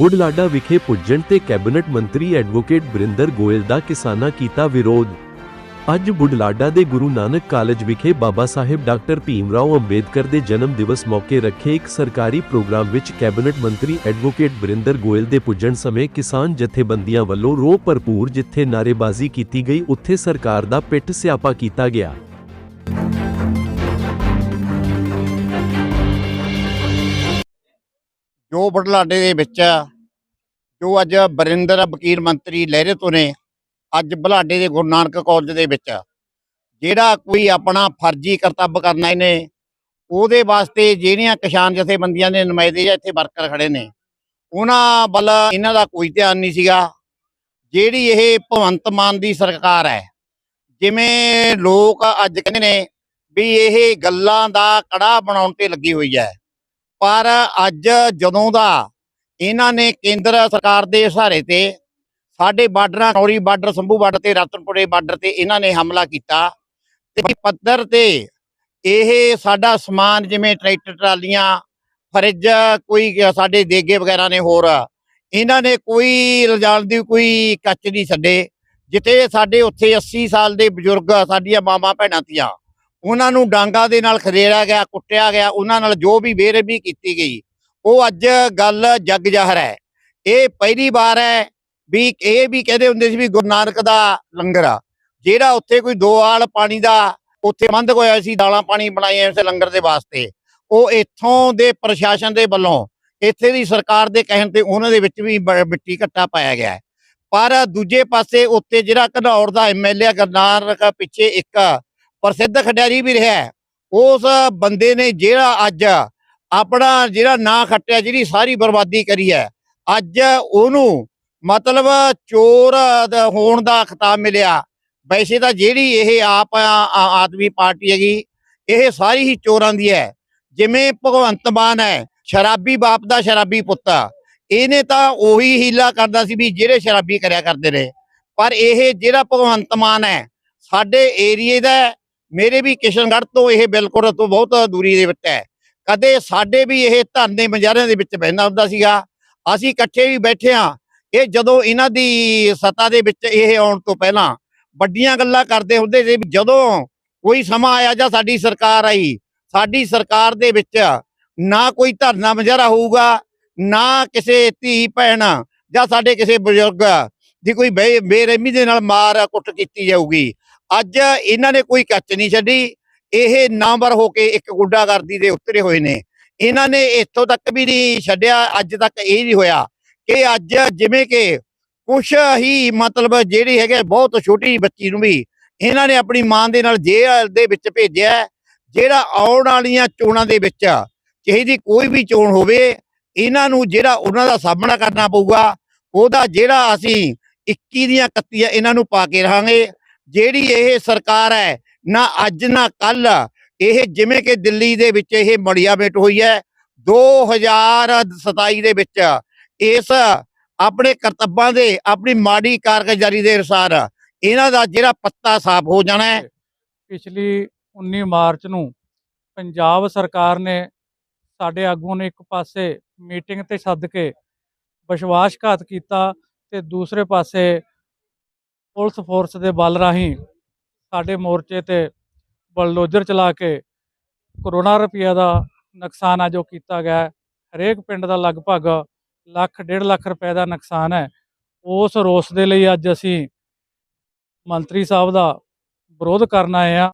ਬੁਢਲਾਡਾ ਵਿਖੇ ਪੁੱਜਣ ਤੇ ਕੈਬਨਿਟ ਮੰਤਰੀ ਐਡਵੋਕੇਟ ਬਰਿੰਦਰ ਗੋਇਲ ਦਾ ਕਿਸਾਨਾਂ ਕੀਤਾ ਵਿਰੋਧ। ਅੱਜ ਬੁਢਲਾਡਾ ਦੇ ਗੁਰੂ ਨਾਨਕ ਕਾਲਜ ਵਿਖੇ ਬਾਬਾ ਸਾਹਿਬ ਡਾਕਟਰ ਭੀਮ ਰਾਓ ਅੰਬੇਦਕਰ ਦੇ ਜਨਮ ਦਿਵਸ ਮੌਕੇ ਰੱਖੇ ਇੱਕ ਸਰਕਾਰੀ ਪ੍ਰੋਗਰਾਮ ਵਿੱਚ ਕੈਬਨਿਟ ਮੰਤਰੀ ਐਡਵੋਕੇਟ ਬਰਿੰਦਰ ਗੋਇਲ ਦੇ ਪੁੱਜਣ ਸਮੇਂ ਕਿਸਾਨ ਜਥੇਬੰਦੀਆਂ ਵੱਲੋਂ ਰੋਹ ਭਰਪੂਰ ਜਿੱਥੇ ਨਾਰੇਬਾਜ਼ੀ ਕੀਤੀ ਗਈ, ਉੱਥੇ ਸਰਕਾਰ ਦਾ ਪਿੱਠ ਸਿਆਪਾ ਕੀਤਾ ਗਿਆ। ਜੋ ਬੁਢਲਾਡੇ ਦੇ ਵਿੱਚ ਜੋ ਅੱਜ ਬਰਿੰਦਰ ਵਕੀਲ ਮੰਤਰੀ ਲਹਿਰੇ ਤੋਂ ਨੇ, ਅੱਜ ਬੁਢਲਾਡੇ ਦੇ ਗੁਰੂ ਨਾਨਕ ਕਾਲਜ ਦੇ ਵਿੱਚ ਜਿਹੜਾ ਕੋਈ ਆਪਣਾ ਫਰਜ਼ੀ ਕਰਤੱਵ ਕਰਨਾ ਇਹਨੇ, ਉਹਦੇ ਵਾਸਤੇ ਜਿਹੜੀਆਂ ਕਿਸਾਨ ਜਥੇਬੰਦੀਆਂ ਦੇ ਨੁਮਾਇੰਦੇ ਜਾਂ ਇੱਥੇ ਵਰਕਰ ਖੜੇ ਨੇ, ਉਹਨਾਂ ਵੱਲ ਇਹਨਾਂ ਦਾ ਕੋਈ ਧਿਆਨ ਨਹੀਂ ਸੀਗਾ। ਜਿਹੜੀ ਇਹ ਭਗਵੰਤ ਮਾਨ ਦੀ ਸਰਕਾਰ ਹੈ, ਜਿਵੇਂ ਲੋਕ ਅੱਜ ਕਹਿੰਦੇ ਨੇ ਵੀ ਇਹ ਗੱਲਾਂ ਦਾ ਕੜਾ ਬਣਾਉਣ ਤੇ ਲੱਗੀ ਹੋਈ ਹੈ। ਪਰ ਅੱਜ ਜਦੋਂ ਦਾ ਇਹਨਾਂ ਨੇ ਕੇਂਦਰ ਸਰਕਾਰ ਦੇ ਸਹਾਰੇ ਤੇ ਸਾਡੇ ਬਾਰਡਰਾਂ ਨੌਰੀ ਬਾਰਡਰ, ਸੰਭੂ ਬਾਰਡਰ ਤੇ, ਰਤਨਪੁਰੇ ਬਾਰਡਰ ਤੇ ਇਹਨਾਂ ਨੇ ਹਮਲਾ ਕੀਤਾ ਤੇ ਪੱਧਰ ਤੇ ਇਹ ਸਾਡਾ ਸਮਾਨ ਜਿਵੇਂ ਟਰੈਕਟਰ, ਟਰਾਲੀਆਂ, ਫਰਿੱਜ, ਕੋਈ ਸਾਡੇ ਦੇਗੇ ਵਗੈਰਾ ਨੇ ਹੋਰ, ਇਹਨਾਂ ਨੇ ਕੋਈ ਰਜਾਨ ਦੀ ਕੋਈ ਕੱਚ ਨਹੀਂ ਛੱਡੇ, ਜਿੱਥੇ ਸਾਡੇ ਉੱਥੇ 80 ਸਾਲ ਦੇ ਬਜ਼ੁਰਗ ਸਾਡੀਆਂ ਮਾਵਾਂ, ਭੈਣਾਂ ਤੀਆਂ ਉਹਨਾਂ ਨੂੰ ਡਾਂਗਾ ਦੇ ਨਾਲ ਖਰੇੜਿਆ ਗਿਆ, ਕੁੱਟਿਆ ਗਿਆ, ਉਹਨਾਂ ਨਾਲ ਜੋ ਵੀ ਬੇਰਹਿਮੀ ਕੀਤੀ ਗਈ, ਉਹ ਅੱਜ ਗੱਲ ਜੱਗ ਜ਼ਾਹਰ ਹੈ। ਇਹ ਪਹਿਲੀ ਵਾਰ ਹੈ ਵੀ ਇਹ ਵੀ ਕਹਿੰਦੇ ਹੁੰਦੇ ਸੀ ਵੀ ਗੁਰੂ ਨਾਨਕ ਦਾ ਲੰਗਰ ਆ, ਜਿਹੜਾ ਉੱਥੇ ਕੋਈ ਦੋ ਆਲ ਪਾਣੀ ਦਾ ਉੱਥੇ ਬੰਦ ਹੋਇਆ ਸੀ, ਦਾਲਾਂ ਪਾਣੀ ਬਣਾਏ ਉਸ ਲੰਗਰ ਦੇ ਵਾਸਤੇ। ਉਹ ਇੱਥੋਂ ਦੇ ਪ੍ਰਸ਼ਾਸਨ ਦੇ ਵੱਲੋਂ, ਇੱਥੇ ਦੀ ਸਰਕਾਰ ਦੇ ਕਹਿਣ ਤੇ ਉਹਨਾਂ ਦੇ ਵਿੱਚ ਵੀ ਮਿੱਟੀ ਘੱਟਾ ਪਾਇਆ ਗਿਆ ਪਰ ਦੂਜੇ ਪਾਸੇ ਉੱਤੇ ਜਿਹੜਾ ਘਨੌਰ ਦਾ ਐਮਐਲਏ ਗਰਨਾਰਕ ਪਿੱਛੇ ਇੱਕ ਪ੍ਰਸਿੱਧ ਖਿਡਾਰੀ ਵੀ ਰਿਹਾ ਉਸ ਬੰਦੇ ਨੇ ਜਿਹੜਾ ਅੱਜ ਆਪਣਾ ਜਿਹੜਾ ਨਾਂ ਖੱਟਿਆ ਜਿਹੜੀ ਸਾਰੀ ਬਰਬਾਦੀ ਕਰੀ ਹੈ, ਅੱਜ ਉਹਨੂੰ ਮਤਲਬ ਚੋਰ ਹੋਣ ਦਾ ਖਿਤਾਬ ਮਿਲਿਆ। ਵੈਸੇ ਤਾਂ ਜਿਹੜੀ ਇਹ ਆਪ ਆਦਮੀ ਪਾਰਟੀ ਹੈਗੀ, ਇਹ ਸਾਰੀ ਹੀ ਚੋਰਾਂ ਦੀ ਹੈ। ਜਿਵੇਂ ਭਗਵੰਤ ਮਾਨ ਹੈ, ਸ਼ਰਾਬੀ ਬਾਪ ਦਾ ਸ਼ਰਾਬੀ ਪੁੱਤ। ਇਹਨੇ ਤਾਂ ਉਹੀ ਹੀਲਾ ਕਰਦਾ ਸੀ ਵੀ ਜਿਹੜੇ ਸ਼ਰਾਬੀ ਕਰਿਆ ਕਰਦੇ ਨੇ। ਪਰ ਇਹ ਜਿਹੜਾ ਭਗਵੰਤ ਮਾਨ ਹੈ, ਸਾਡੇ ਏਰੀਏ ਦਾ ਮੇਰੇ ਵੀ ਕਿਸ਼ਨਗੜ੍ਹ ਤੋਂ ਇਹ ਬਿਲਕੁਲ ਤੋਂ ਬਹੁਤ ਦੂਰੀ ਦੇ ਵਿੱਚ ਹੈ। ਕਦੇ ਸਾਡੇ ਵੀ ਇਹ ਧਰਨੇ ਮਜਾਰਿਆਂ ਦੇ ਵਿੱਚ ਬਹਿੰਦਾ ਹੁੰਦਾ ਸੀਗਾ। ਅਸੀਂ ਇਕੱਠੇ ਵੀ ਬੈਠੇ ਆ ਇਹ ਜਦੋਂ ਇਹਨਾਂ ਦੀ ਸੱਤਾ ਦੇ ਵਿੱਚ ਇਹ ਆਉਣ ਤੋਂ ਪਹਿਲਾਂ ਵੱਡੀਆਂ ਗੱਲਾਂ ਕਰਦੇ ਹੁੰਦੇ ਸੀ ਵੀ ਜਦੋਂ ਕੋਈ ਸਮਾਂ ਆਇਆ ਜਾਂ ਸਾਡੀ ਸਰਕਾਰ ਆਈ, ਸਾਡੀ ਸਰਕਾਰ ਦੇ ਵਿੱਚ ਨਾ ਕੋਈ ਧਰਨਾ ਮਜਾਰਾ ਹੋਊਗਾ ਨਾ ਕਿਸੇ ਧੀ ਭੈਣ ਜਾਂ ਸਾਡੇ ਕਿਸੇ ਬਜ਼ੁਰਗ ਦੀ ਕੋਈ ਬੇ- ਬੇਰਹਿਮੀ ਦੇ ਨਾਲ ਮਾਰ ਕੁੱਟ ਕੀਤੀ ਜਾਊਗੀ। ਅੱਜ ਇਹਨਾਂ ਨੇ ਕੋਈ ਕੱਚ ਨਹੀਂ ਛੱਡੀ। ਇਹ ਨਾਮਵਰ ਹੋ ਕੇ ਇੱਕ ਗੁੰਡਾਗਰਦੀ ਦੇ ਉਤਰੇ ਹੋਏ ਨੇ। ਇਹਨਾਂ ਨੇ ਇੱਥੋਂ ਤੱਕ ਵੀ ਨਹੀਂ ਛੱਡਿਆ, ਅੱਜ ਤੱਕ ਇਹ ਨਹੀਂ ਹੋਇਆ ਕਿ ਅੱਜ ਜਿਵੇਂ ਕਿ ਕੁਛ ਹੀ ਮਤਲਬ ਜਿਹੜੀ ਹੈਗੇ ਬਹੁਤ ਛੋਟੀ ਬੱਚੀ ਨੂੰ ਵੀ ਇਹਨਾਂ ਨੇ ਆਪਣੀ ਮਾਂ ਦੇ ਨਾਲ ਜੇਲ੍ਹ ਦੇ ਵਿੱਚ ਭੇਜਿਆ ਜਿਹੜਾ ਆਉਣ ਵਾਲੀਆਂ ਚੋਣਾਂ ਦੇ ਵਿੱਚ ਚਾਹੀਦੀ ਕੋਈ ਵੀ ਚੋਣ ਹੋਵੇ, ਇਹਨਾਂ ਨੂੰ ਜਿਹੜਾ ਉਹਨਾਂ ਦਾ ਸਾਹਮਣਾ ਕਰਨਾ ਪਊਗਾ, ਉਹਦਾ ਜਿਹੜਾ ਅਸੀਂ 21 ਦੀਆਂ 31 ਇਹਨਾਂ ਨੂੰ ਪਾ ਕੇ ਰਹਾਂਗੇ। ਜਿਹੜੀ ਇਹ ਸਰਕਾਰ ਹੈ, ਨਾ ਅੱਜ, ਨਾ ਕੱਲ ਇਹ ਜਿਵੇਂ ਕਿ ਦਿੱਲੀ ਦੇ ਵਿੱਚ ਇਹ ਮੜੀਆਵੇਟ ਹੋਈ ਹੈ 2027 ਦੇ ਵਿੱਚ ਇਸ ਆਪਣੇ ਕਰਤੱਬਾਂ ਦੇ, ਆਪਣੀ ਮਾੜੀ ਕਾਰਗੁਜ਼ਾਰੀ ਦੇ ਅਨੁਸਾਰ ਇਹਨਾਂ ਦਾ ਜਿਹੜਾ ਪੱਤਾ ਸਾਫ਼ ਹੋ ਜਾਣਾ ਹੈ। ਪਿਛਲੀ 19 ਮਾਰਚ ਨੂੰ ਪੰਜਾਬ ਸਰਕਾਰ ਨੇ ਸਾਡੇ ਆਗੂਆਂ ਨੇ ਇੱਕ ਪਾਸੇ ਮੀਟਿੰਗ ਤੇ ਸੱਦ ਕੇ ਵਿਸ਼ਵਾਸਘਾਤ ਕੀਤਾ ਤੇ ਦੂਸਰੇ ਪਾਸੇ ਪੁਲਿਸ ਫੋਰਸ ਦੇ ਬਲ ਰਾਹੀਂ ਸਾਡੇ ਮੋਰਚੇ ਤੇ ਬਲਡੋਜ਼ਰ ਚਲਾ ਕੇ ਕਰੋੜਾਂ ਰੁਪਈਆ ਦਾ ਨੁਕਸਾਨ ਆ ਜੋ ਕੀਤਾ ਗਿਆ ਹੈ। ਹਰੇਕ ਪਿੰਡ ਦਾ ਲਗਭਗ ਲੱਖ, ਡੇਢ ਲੱਖ ਰੁਪਏ ਦਾ ਨੁਕਸਾਨ ਹੈ ਉਸ ਰੋਸ ਦੇ ਲਈ ਅੱਜ ਅਸੀਂ ਮੰਤਰੀ ਸਾਹਿਬ ਦਾ ਵਿਰੋਧ ਕਰਨ ਆਏ ਆ